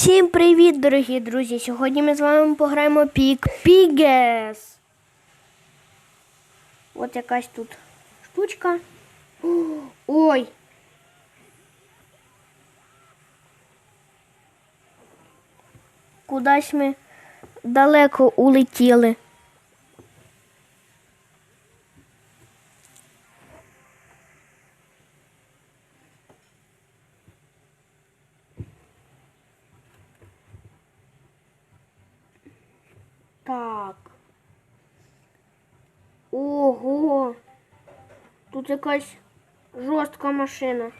Усім привіт, дорогі друзі! Сьогодні ми з вами пограємо Пік Пігес. От якась тут штучка. Ой! Кудись ми далеко улетіли. Так. Ого. Тут якась жорстка машина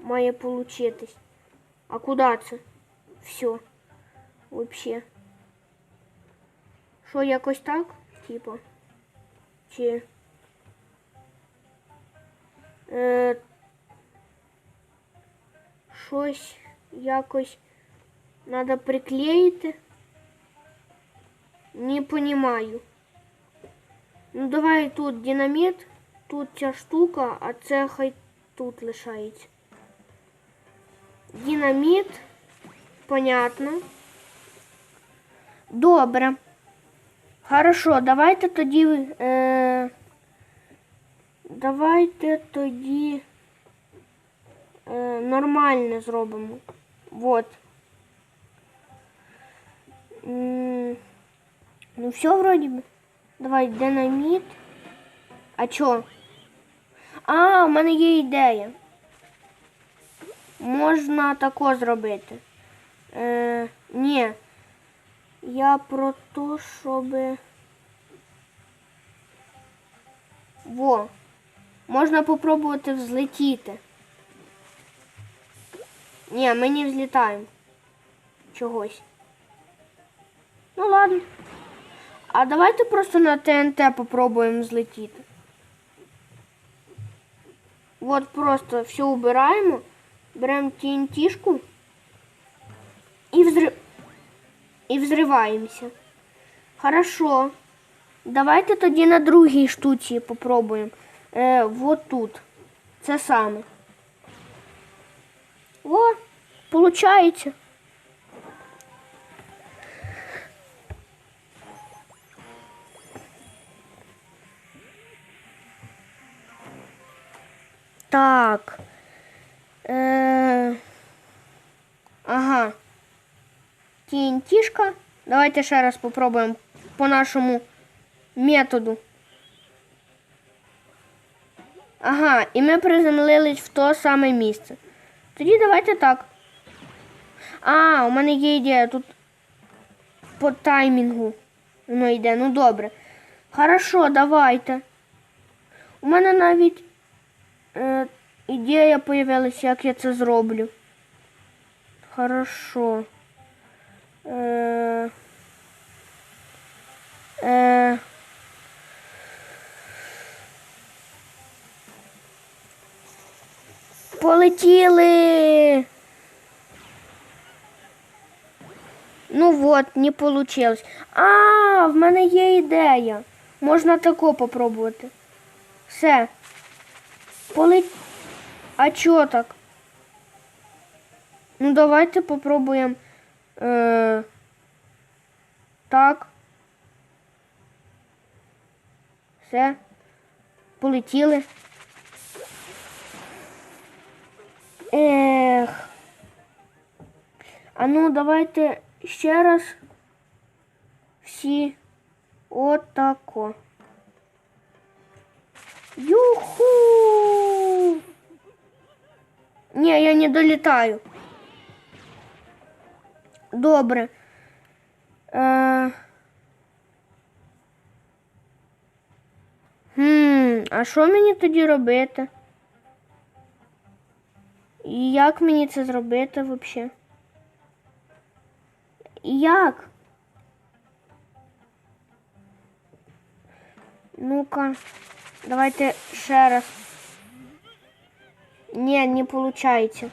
має получитись. А куди це? Все. Вообще. Що, якось так? Типа. Чи. Е, щось якось треба приклеїти. Не понимаю. Ну давай тут динамит, тут ця штука, а це хай тут лишається. Динаміт, понятно. Добре. Хорошо, давайте тоді. Е, давайте тоді е, нормальне зробимо. Вот. М, Ну все вроде бы. Давай динаміт. А чо? А, у мене є ідея. Можна тако зробити. Е, ні. Я про то, щоб. Во. Можна попробувати взлетіти. Ні, ми не взлітаємо. Чогось. Ну ладно. А давайте просто на ТНТ попробуємо злетіти. Вот просто все убираємо, беремо ТНТшку і взрив... і взриваємося. Хорошо. Давайте тоді на другій штуці попробуємо. Е, вот тут. Це саме. О, получається. Так. Е... Ага. TNT-шка. Давайте ще раз попробуємо по нашому методу. Ага, і ми приземлились в то саме місце. Тоді давайте так. А, у мене є ідея тут по таймінгу. Воно йде. Ну добре. Хорошо, давайте. У мене навіть ідея появилася, як я це зроблю. Хорошо. Е, е, полетіли. Ну вот, не получилось. А, в мене є ідея. Можна тако попробувати. Все. Полет... А чё так? Ну давайте попробуємо. Е... Так. Все. Полетіли. Ех. А ну давайте ще раз. Всі. Отако. Юху! Ні, я не долітаю. Добре. Е... Хм, а що мені тоді робити? І як мені це зробити взагалі? Як? Ну-ка, Давайте ще раз. Не, не виходить.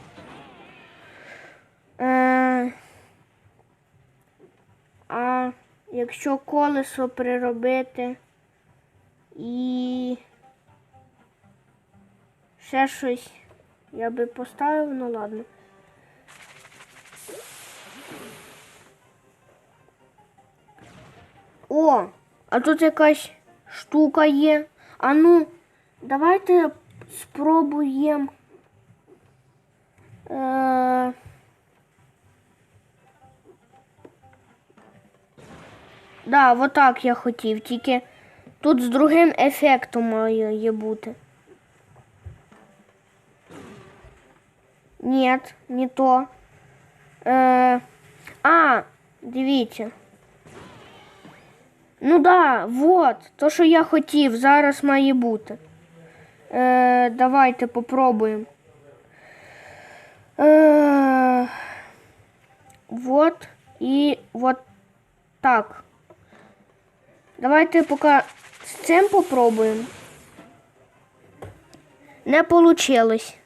Е, а якщо колесо приробити і ще щось я би поставив, ну ладно. О, а тут якась штука є. А ну, давайте спробуємо. Е... Да, вот так я хотів, тільки тут з другим ефектом має бути. Нет, не то. Е... А, дивіться. Ну да, вот, то, що я хотів, зараз має бути. Е, давайте попробуємо. Е, вот і вот так. Давайте поки з цим попробуємо. Не получилось.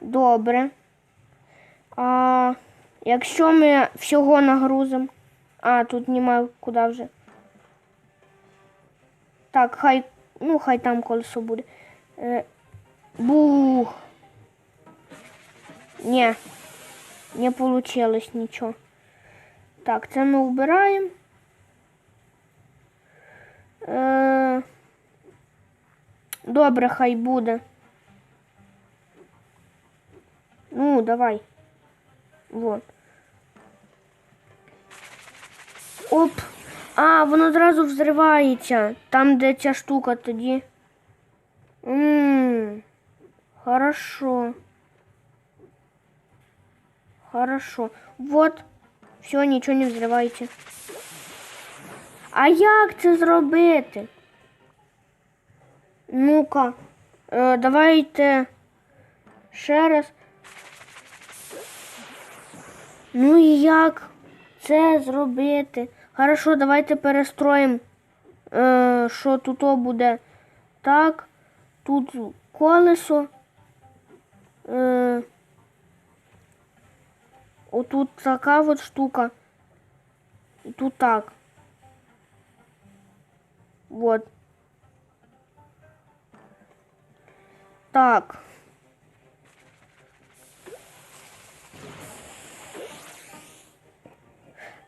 Добре. А якщо ми всього нагрузимо. А, тут нема куди вже. Так, хай, ну, хай там колесо буде. Е, бух. Ні, не получилось нічого. Так, це ми вбираємо. Е, добре, хай буде. Ну, давай. Вот. Оп. А, воно одразу взривається. Там, де ця штука тоді. Ммм. Хорошо. Хорошо. Вот. Все, нічого не взривається. А як це зробити? Ну-ка. Е, давайте ще раз. Ну і як це зробити? Хорошо, давайте перестроїмо, е, що тут буде так. Тут колесо. Е, отут така от штука. І тут так. Вот. Так.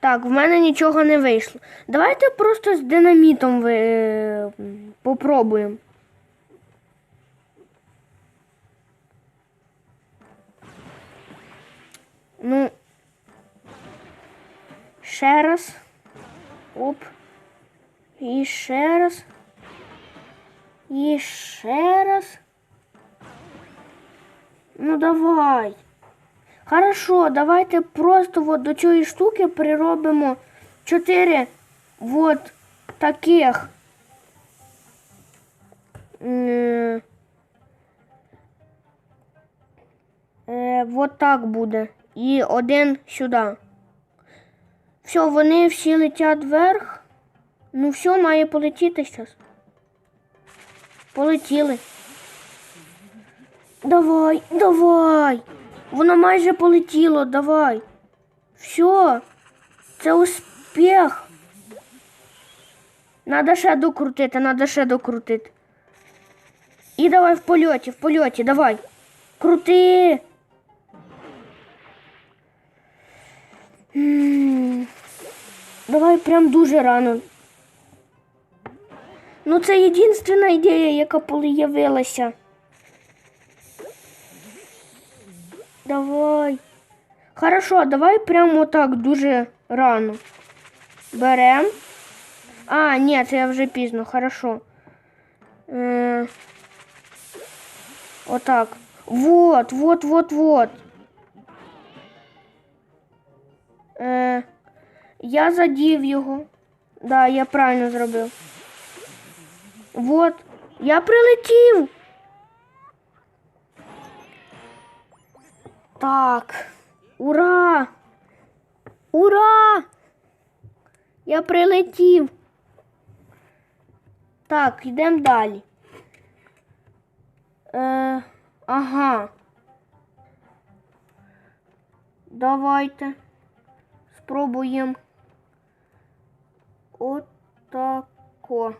Так, в мене нічого не вийшло. Давайте просто з динамітом ви... е, попробуємо. Ну, ще раз. Оп. І ще раз. І ще раз. Ну давай. Хорошо, давайте просто вот до цієї штуки приробимо чотири вот таких. М, Е, вот так буде. І один сюди. Все, вони всі летять вверх. Ну все, має полетіти зараз. Полетіли. Давай, давай. Воно майже полетіло, давай. Все, це успіх. Надо ще докрутити, надо ще докрутити. І давай в польоті, в польоті, давай. Крути. Давай прям дуже рано. Ну, це єдинственна ідея, яка появилася. Давай. Хорошо, давай прямо так дуже рано. Берем. А, це я вже пізно, хорошо. Е, отак. Вот, вот, вот, вот. Е, я задів його. Да, я правильно зробив. Вот. Я прилетів. Так. Ура! Ура! Я прилетів. Так, йдемо далі. Е, ага. Давайте спробуємо. Отако.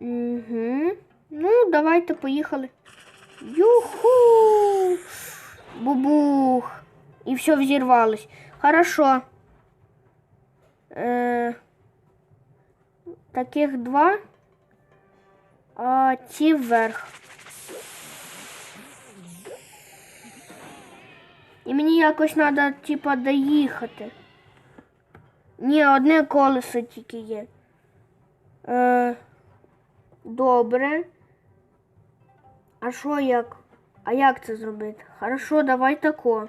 Угу. Ну, давайте поїхали. Юху! Бубух! І все взірвалось. Хорошо. Е, таких два. А ці вверх. І мені якось треба, типа, доїхати. Ні, одне колесо тільки є. Е, добре. А що як? А як це зробити? Хорошо, давай тако.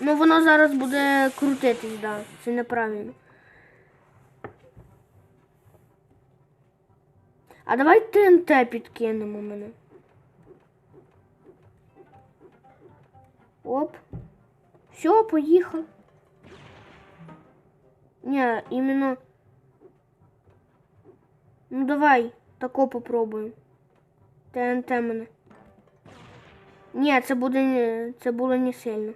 Ну воно зараз буде крутитись, да. Це неправильно. А давай ТНТ підкинемо мене. Оп. Все, поїхав. Ні, іменно. Ну давай, тако попробуємо. ТНТ мене. Ні, це буде це було не сильно.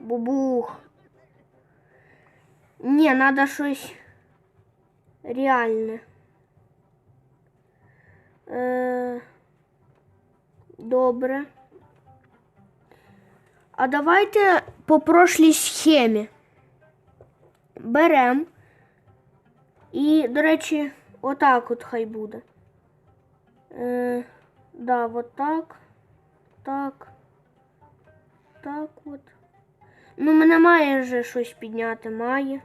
Бубух. Ні, треба щось реальне. Е, добре. А давайте по прошлій схемі. Берем. І, до речі, отак от хай буде. Е, да, вот так. Так. Так от. Ну, мене має вже щось підняти, має.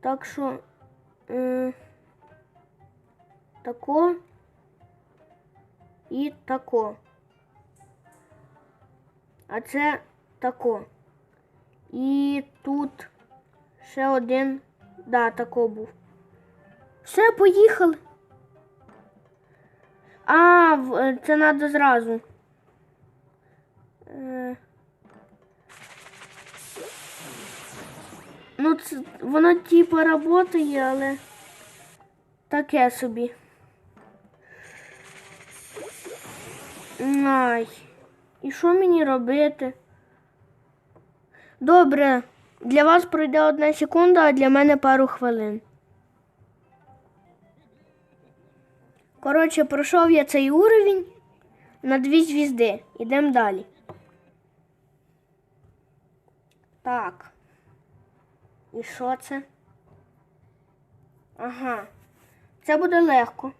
Так що. Е, тако. І тако. А це тако. І тут ще один. Да, тако був. Все, поїхали. А, е, це треба зразу. Е, Ну, це, воно типу працює, але таке собі. Ай. І що мені робити? Добре, для вас пройде одна секунда, а для мене пару хвилин. Коротше, пройшов я цей уровень на дві звізди. Ідемо далі. Так. І що це? Ага. Це буде легко.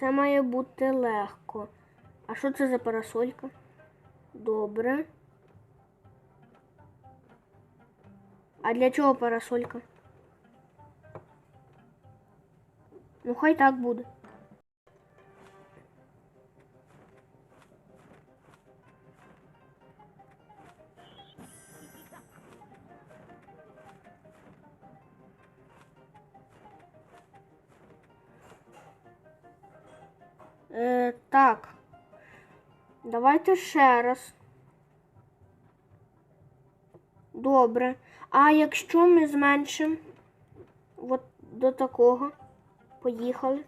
Це має бути легко. А що це за парасолька? Добре. А для чого парасолька? Ну, хай так буде. Е, так. Давайте ще раз. Добре. А якщо ми зменшимо от до такого, поїхали.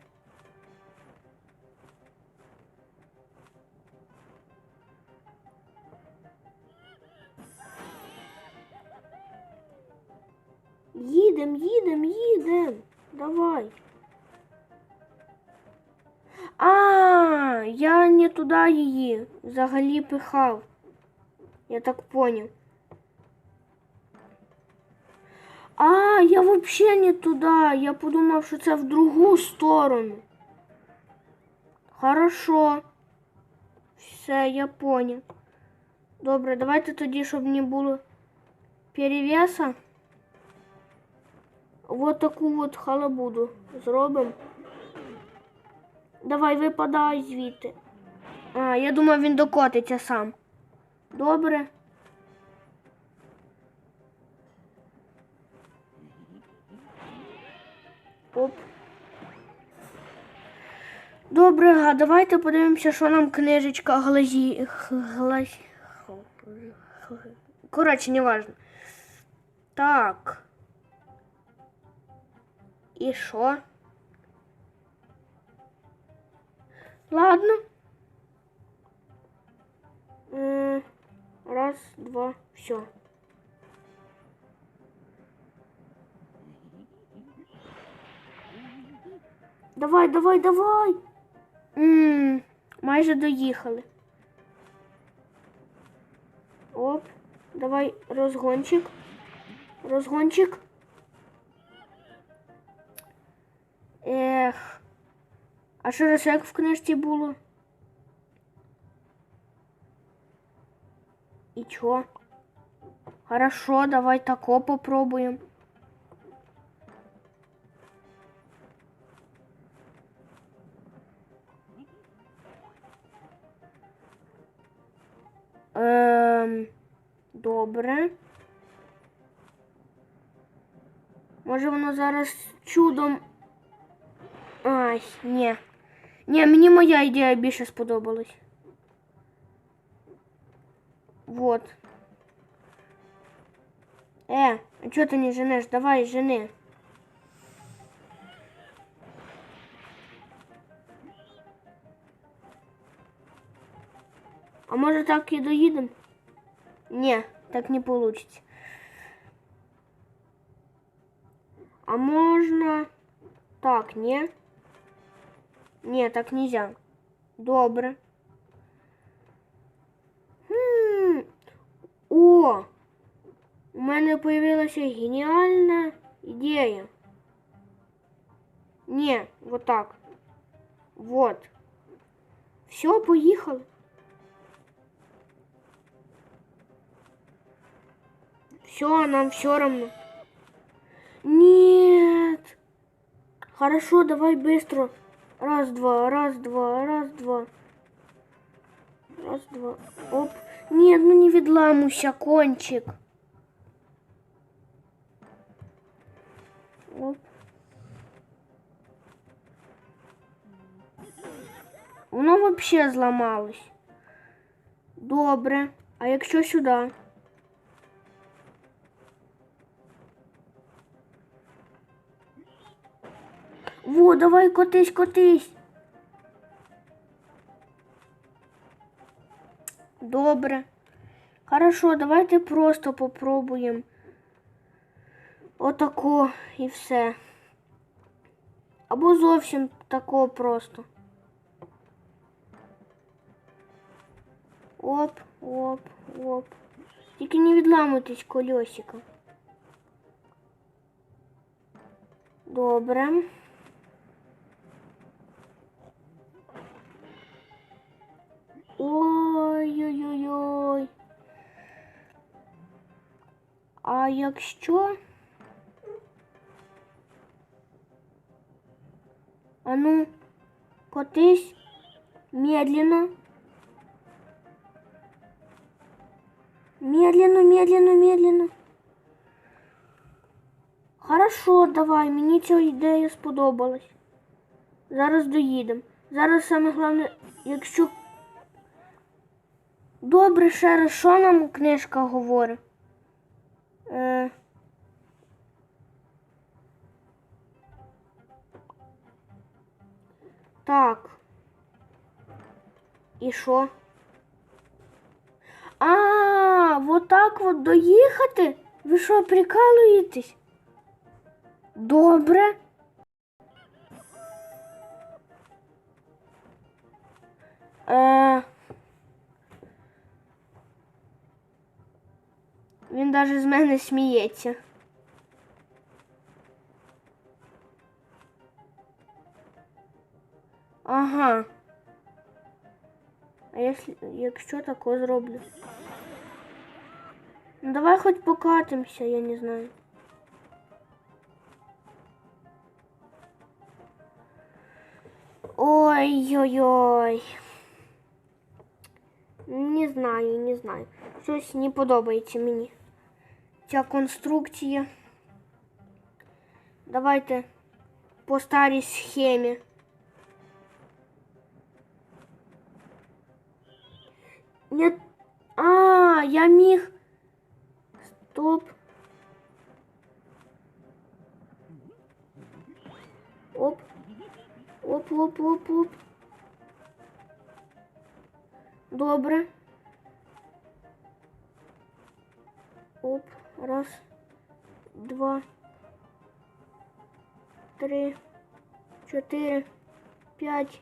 Їдем, їдем, їдем. Давай. А, я не туди її взагалі пихав. Я так поняв. А, я вообще не туди. Я подумав, що це в другу сторону. Хорошо. Все, я поняв. Добре, давайте тоді, щоб не було перевеса. Вот таку от халабуду зробимо. Давай, випадай звідти. А, я думав, він докотиться сам. Добре. Оп. Добре, а давайте подивимося, що нам книжечка глазі. Глазі. Коротше, неважно. Так. І що? Ладно. Раз, два, все. Давай, давай, давай. М, Майже доїхали. Оп, Давай розгончик. Розгончик. Ех. А що раз як в книжці було? І чо? Хорошо, давай тако попробуємо. Ем, добре. Може воно зараз чудом. Ай, ні. Ні, мені моя ідея більше сподобалась. Вот. Е, а чого ти не женеш? Давай, жени. А може так і доїдемо? Ні, так не получится. А можна так, ні? Ні, так нельзя. Добре. Хм. О! У мене появилася геніальна ідея. Ні, вот так. Вот. Все, поїхали. Все, нам все равно. Нет. Хорошо, давай быстро. Раз, два, раз, два, раз, два. Раз, два. Оп. Нет, ну не відламуйся, кончик. Оп. Воно вообще зламалось. Добре. А якщо сюди? Во, давай котись, котись. Добре. Хорошо, давайте просто попробуємо. Отако і все. Або зовсім тако просто. Оп, оп, оп. Тільки не відламуйтесь колесико. Добре. Ой-ой-ой. А якщо? А ну, котись медленно. Медленно, медленно, медленно. Хорошо, давай, мені ця ідея сподобалась. Зараз доїдемо. Зараз саме головне, якщо Добре, ще раз, що нам книжка говорить? Е... Так. І що? А, вот так вот доїхати? Ви що, прикалуєтесь? Добре. Е... Він навіть з мене сміється. Ага. А якщо, якщо тако зроблю? Ну давай хоч покатимося, я не знаю. Ой-ой-ой. Не знаю, не знаю. Щось не подобається мені. Ця конструкція. Давайте по старій схемі. Нет. А, я міг. Стоп. Оп. Оп, оп, оп, оп. Добре. Оп. Раз, два, три, чотири, п'ять,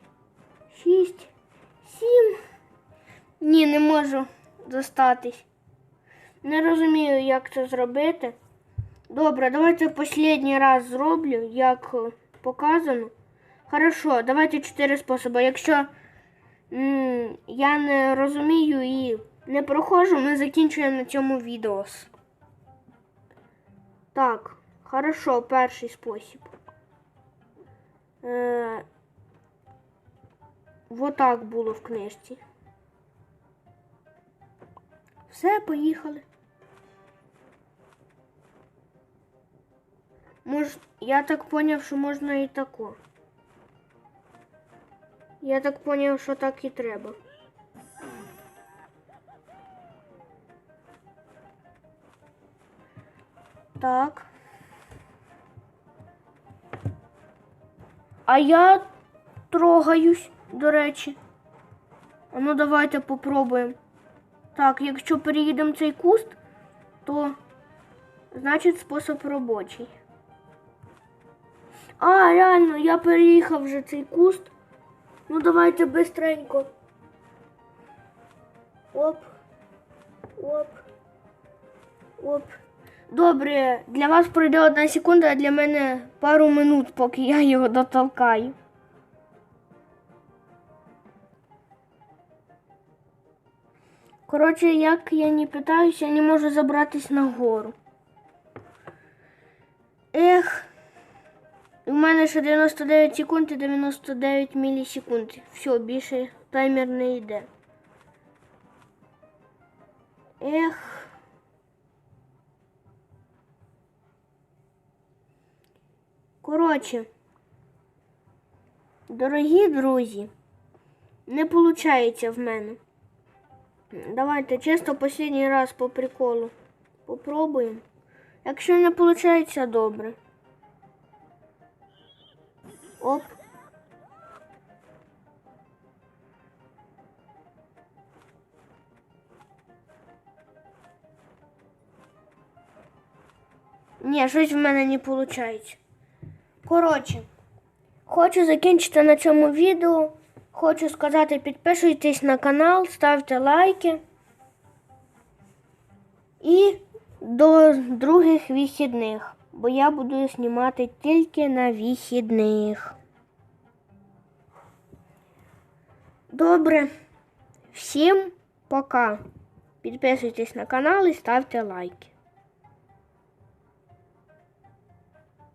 шість, сім. Ні, не можу достатись. Не розумію, як це зробити. Добре, давайте останній раз зроблю, як е, показано. Хорошо, давайте чотири способи. Якщо м, я не розумію і не проходжу, ми закінчуємо на цьому відео. Так, хорошо, перший спосіб. Е, так було в книжці. Все, поїхали. Мож, я так поняв, що можна і тако. Я так поняв, що так і треба. Так. А я трогаюсь, до речі. А ну давайте попробуємо. Так, якщо переїдемо цей куст, то значить спосіб робочий. А, реально, я переїхав вже цей куст. Ну давайте бистренько. Оп. Оп. Оп. Добре, для вас пройде одна секунда, а для мене пару минут, поки я його дотолкаю. Коротше, як я не питаюся, я не можу забратись на гору. Ех. У мене ще 99 секунд і 99 мілісекунд. Все, більше таймер не йде. Ех. Коротше, дорогі друзі, не виходить в мене. Давайте чисто останній раз по приколу попробуємо. Якщо не виходить, добре. Оп. Ні, щось в мене не виходить. Коротше, хочу закінчити на цьому відео. Хочу сказати, підписуйтесь на канал, ставте лайки. І до других вихідних, бо я буду знімати тільки на вихідних. Добре. Всім пока. Підписуйтесь на канал і ставте лайки.